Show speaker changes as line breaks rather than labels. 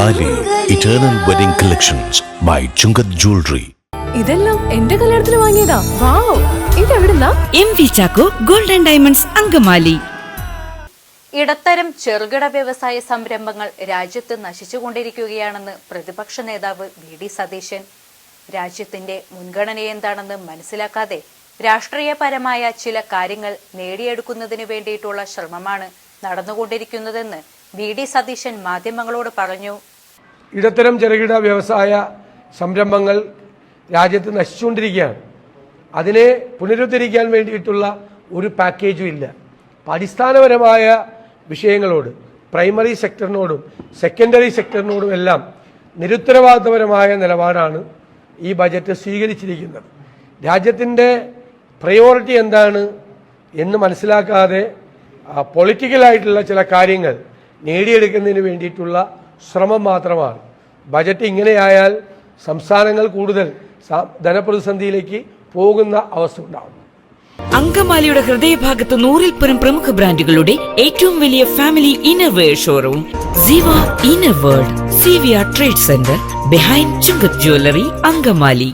Eternal wedding collections by Chungath jewellery
ഇതെല്ലാം എന്റെ കല്യാണത്തിന് വാങ്ങിയതാ. Wow ഇതെവിടുന്നാ?
M V Chacko golden diamonds Angamaly.
ഇടത്തരം ചെറുകിട വ്യവസായ സംരംഭങ്ങൾ രാജ്യത്ത് നശിച്ചുകൊണ്ടിരിക്കുകയാണെന്ന് പ്രതിപക്ഷ നേതാവ് വി ഡി സതീശൻ. രാജ്യത്തിന്റെ മുൻഗണന എന്താണെന്ന് മനസ്സിലാക്കാതെ രാഷ്ട്രീയപരമായ ചില കാര്യങ്ങൾ നേടിയെടുക്കുന്നതിന് വേണ്ടിയിട്ടുള്ള ശ്രമമാണ് നടന്നുകൊണ്ടിരിക്കുന്നതെന്ന് വി ഡി സതീശൻ മാധ്യമങ്ങളോട് പറഞ്ഞു.
ഇടത്തരം ചെറുകിട വ്യവസായ സംരംഭങ്ങൾ രാജ്യത്ത് നശിച്ചുകൊണ്ടിരിക്കുകയാണ്. അതിനെ പുനരുദ്ധരിക്കാൻ വേണ്ടിയിട്ടുള്ള ഒരു പാക്കേജും ഇല്ല. അടിസ്ഥാനപരമായ വിഷയങ്ങളോട് പ്രൈമറി സെക്ടറിനോടും സെക്കൻഡറി സെക്ടറിനോടും എല്ലാം നിരുത്തരവാദിത്തപരമായ നിലപാടാണ് ഈ ബജറ്റ് സ്വീകരിച്ചിരിക്കുന്നത്. രാജ്യത്തിന്റെ പ്രയോറിറ്റി എന്താണ് എന്ന് മനസ്സിലാക്കാതെ പൊളിറ്റിക്കലായിട്ടുള്ള ചില കാര്യങ്ങൾ നേടിയെടുക്കുന്നതിന് വേണ്ടിയിട്ടുള്ള ശ്രമം മാത്രമാണ്. ബജറ്റ് ഇങ്ങനെയായാൽ സംസ്ഥാനങ്ങൾ കൂടുതൽ ധനപ്രതിസന്ധിയിലേക്ക് പോകുന്ന അവസ്ഥ ഉണ്ടാകും.
അങ്കമാലിയുടെ ഹൃദയഭാഗത്ത് നൂറിൽ പരം പ്രമുഖ ബ്രാൻഡുകളുടെ ഏറ്റവും വലിയ family innerwear showroom Ziva inner world C V R trade centre behind Chungath jewellery Angamaly.